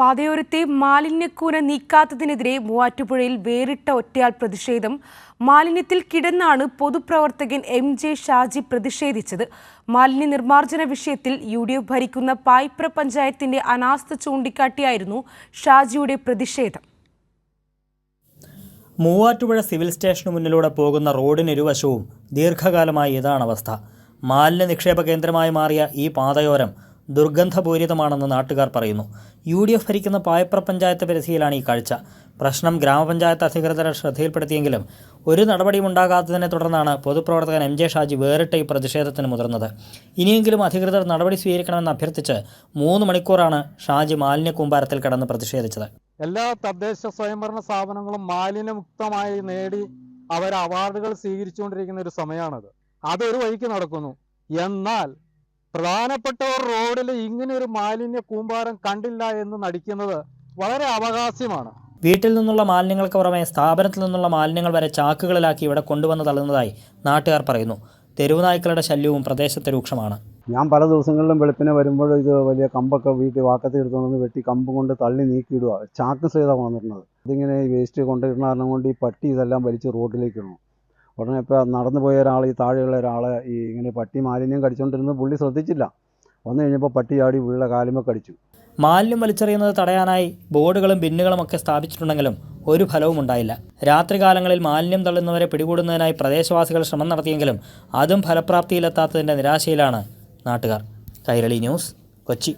പാതയോരത്തെ മാലിന്യക്കൂന നീക്കാത്തതിനെതിരെ മൂവാറ്റുപുഴയിൽ വേറിട്ട ഒറ്റയാൾ പ്രതിഷേധം. മാലിന്യത്തിൽ കിടന്നാണ് പൊതുപ്രവർത്തകൻ എം ജെ ഷാജി പ്രതിഷേധിച്ചത്. മാലിന്യ നിർമ്മാർജന വിഷയത്തിൽ യു ഡി എഫ് ഭരിക്കുന്ന പായ്പ്ര പഞ്ചായത്തിന്റെ അനാസ്ഥ ചൂണ്ടിക്കാട്ടിയായിരുന്നു ഷാജിയുടെ പ്രതിഷേധം. മൂവാറ്റുപുഴ സിവിൽ സ്റ്റേഷന് മുന്നിലൂടെ പോകുന്ന റോഡിനിരുവശവും ദീർഘകാലമായി ഇതാണ് അവസ്ഥ. മാലിന്യ നിക്ഷേപ കേന്ദ്രമായി മാറിയ ഈ പാതയോരം ദുർഗന്ധപൂരിതമാണെന്ന് നാട്ടുകാർ പറയുന്നു. യു ഡി എഫ് ഭരിക്കുന്ന പായപ്ര പഞ്ചായത്ത് പരിധിയിലാണ് ഈ കാഴ്ച. പ്രശ്നം ഗ്രാമപഞ്ചായത്ത് അധികൃതരെ ശ്രദ്ധയിൽപ്പെടുത്തിയെങ്കിലും ഒരു നടപടിയും ഉണ്ടാകാത്തതിനെ തുടർന്നാണ് പൊതുപ്രവർത്തകൻ എം ജെ ഷാജി വേറിട്ട ഈ പ്രതിഷേധത്തിന് മുതിർന്നത്. ഇനിയെങ്കിലും അധികൃതർ നടപടി സ്വീകരിക്കണമെന്ന് അഭ്യർത്ഥിച്ച് മൂന്ന് മണിക്കൂറാണ് ഷാജി മാലിന്യ കൂമ്പാരത്തിൽ കടന്ന് പ്രതിഷേധിച്ചത്. എല്ലാ തദ്ദേശ സ്വയംഭരണ സ്ഥാപനങ്ങളും മാലിന്യമുക്തമായി നേടി അവർ അവാർഡുകൾ സ്വീകരിച്ചുകൊണ്ടിരിക്കുന്ന ഒരു സമയമാണത്. അതൊരു വഴിക്ക് നടക്കുന്നു. എന്നാൽ പ്രധാനപ്പെട്ടവർ റോഡിൽ ഇങ്ങനെ ഒരു മാലിന്യ കൂമ്പാരം കണ്ടില്ല എന്ന് നടിക്കുന്നത് വളരെ അവകാശ്യമാണ് വീട്ടിൽ നിന്നുള്ള മാലിന്യങ്ങൾക്ക് പുറമെ സ്ഥാപനത്തിൽ നിന്നുള്ള മാലിന്യങ്ങൾ വരെ ചാക്കുകളിലാക്കി ഇവിടെ കൊണ്ടുവന്ന് തള്ളുന്നതായി നാട്ടുകാർ പറയുന്നു. തെരുവ് നായ്ക്കളുടെ ശല്യവും പ്രദേശത്ത് രൂക്ഷമാണ്. ഞാൻ പല ദിവസങ്ങളിലും വെളുപ്പിനെ വരുമ്പോൾ ഇത് വലിയ കമ്പൊക്കെ വീട്ടിൽ വാക്കത്തി എടുത്തുകൊണ്ട് വെട്ടി കമ്പ് കൊണ്ട് തള്ളി നീക്കിയിടുക ചാക്ക് സഹിതം വന്നിരുന്നത് ഇതിങ്ങനെ വേസ്റ്റ് കൊണ്ടിടുന്ന കാരണം കൊണ്ട് ഈ പട്ടി ഇതെല്ലാം വലിച്ച് റോഡിലേക്ക് ഇടണം. ഉടനെ ഇപ്പോൾ നടന്നു പോയ ഒരാൾ ഈ താഴെയുള്ള ഒരാൾ ഈ ഇങ്ങനെ പട്ടി മാലിന്യം കടിച്ചുകൊണ്ടിരുന്നത് പുള്ളി ശ്രദ്ധിച്ചില്ല. വന്നു കഴിഞ്ഞപ്പോൾ പട്ടി ചാടി പുള്ളിയുടെ കാലുമൊക്കെ കടിച്ചു. മാലിന്യം വലിച്ചെറിയുന്നത് തടയാനായി ബോർഡുകളും ബിന്നുകളും ഒക്കെ സ്ഥാപിച്ചിട്ടുണ്ടെങ്കിലും ഒരു ഫലവും ഉണ്ടായില്ല. രാത്രികാലങ്ങളിൽ മാലിന്യം തള്ളുന്നവരെ പിടികൂടുന്നതിനായി പ്രദേശവാസികൾ ശ്രമം നടത്തിയെങ്കിലും അതും ഫലപ്രാപ്തിയിലെത്താത്തതിന്റെ നിരാശയിലാണ് നാട്ടുകാർ. കൈരളി ന്യൂസ് കൊച്ചി.